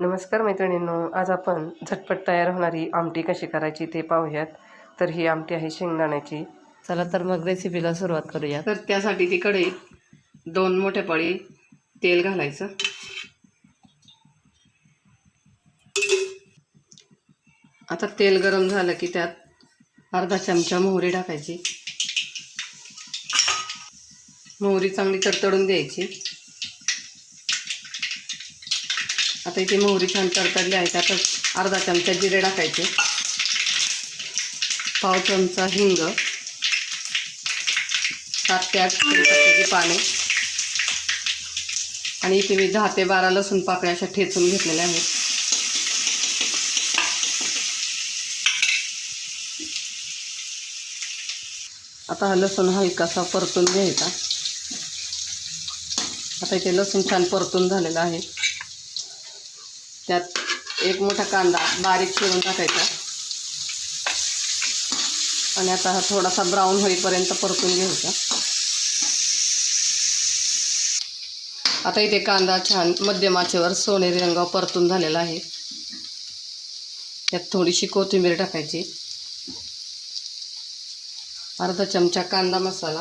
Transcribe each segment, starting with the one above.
नमस्कार मैत्रिणींनो आज आपण झटपट तयार होणारी आमटी कशी करायची ते पाहूयात. तर ही आमटी आहे शेंगदाण्याची. चला तर मग रेसिपीला सुरुवात करूया तर त्यासाठी ती कढईत दोन मोठ्या पळी तेल घालायचं. आता तेल गरम झालं की त्यात अर्धा चमचा मोहरी टाकायची. मोहरी चांगली तडतडून द्यायची आता इथे मोहरी छान तडतडली आहे त्यातच अर्धा चमचा जिरे टाकायचे. पाव चमचा हिंग. सात ते आठ कढीपत्त्याची पाने आणि इथे मी दहा ते बारा लसूण पाकळ्या अशा ठेचून घेतलेल्या आहेत. आता हा लसूण हलकासा परतून घ्यायचा. आता इथे लसूण छान परतून झालेला आहे. त्यात एक मोठा कांदा बारीक चिरून टाकायचा. आणि आता हा थोडासा ब्राऊन होईपर्यंत परतून घ्यायचा. आता इथे कांदा छान मध्यम आचेवर सोनेरी रंगावर परतून झालेला आहे. त्यात थोडीशी कोथिंबीर टाकायची. अर्धा चमचा कांदा मसाला.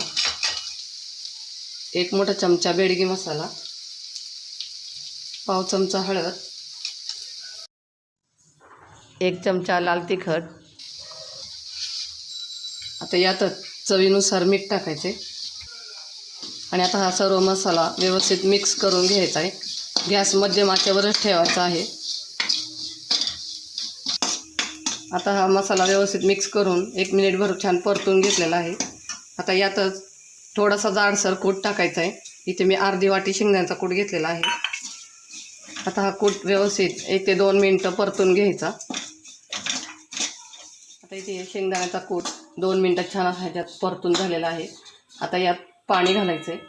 एक मोठा चमचा बेडगी मसाला. पाव चमचा हळद. एक चमचा लाल तिखट. आता यातच चवीनुसार मीठ टाकायचे. आणि आता हा सर्व मसाला व्यवस्थित मिक्स करून घ्यायचा आहे. गॅस मध्यम ठेवायचा आहे. आता हा मसाला व्यवस्थित मिक्स करून एक मिनिटभर छान परतून घेतलेला आहे. आता यातच थोडासा जाडसर कूट टाकायचा आहे. इथे मी अर्धी वाटी शेंगदाण्याचा कूट घेतलेला आहे. आता हा कूट व्यवस्थित एक ते दोन मिनटं परतून घ्यायचा. आता इथे शेंगदाण्याचा कूट दोन मिनटात छान असा ह्याच्यात परतून झालेला आहे. आता यात पाणी घालायचं आहे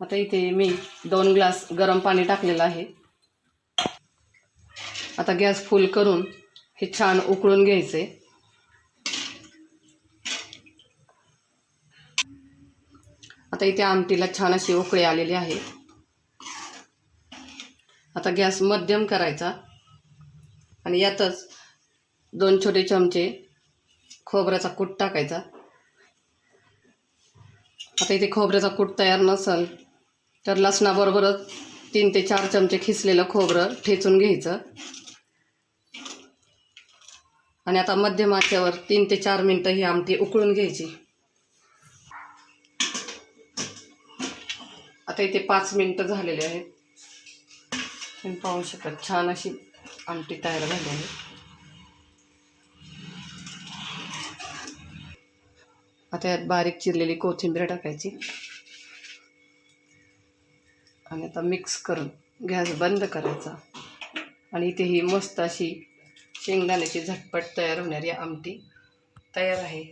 आता इथे मी दोन ग्लास गरम पाणी टाकलेलं आहे. आता गॅस फुल करून हे छान उकळून घ्यायचं आता इथे आमटीला छान अशी उकळी आलेली आहे. आता गॅस मध्यम करायचा. आणि यातच दोन छोटे चमचे खोबऱ्याचा कूट टाकायचा. आता इथे खोबऱ्याचा कूट तयार नसेल तर लसणाबरोबरच तीन ते चार चमचे खिसलेलं खोबरं ठेचून घ्यायचं. आणि आता मध्यम आचेवर तीन ते चार मिनटं ही आमटी उकळून घ्यायची. आता इथे पाच मिनटं झालेले आहेत. तुम्ही पाहू शकता छान अशी आमटी तयार झाली आहे. आता यात बारीक चिरलेली कोथिंबीर टाकायची. आणि आता मिक्स करून गॅस बंद करायचा. आणि इथे ही मस्त अशी शेंगदाण्याची झटपट तयार होणारी आमटी तयार आहे.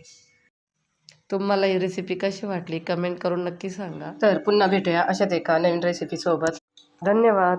तुम्हाला ही रेसिपी कशी वाटली? कमेंट करून नक्की सांगा. तर पुन्हा भेटूया अशाच एका नवीन रेसिपीसोबत धन्यवाद.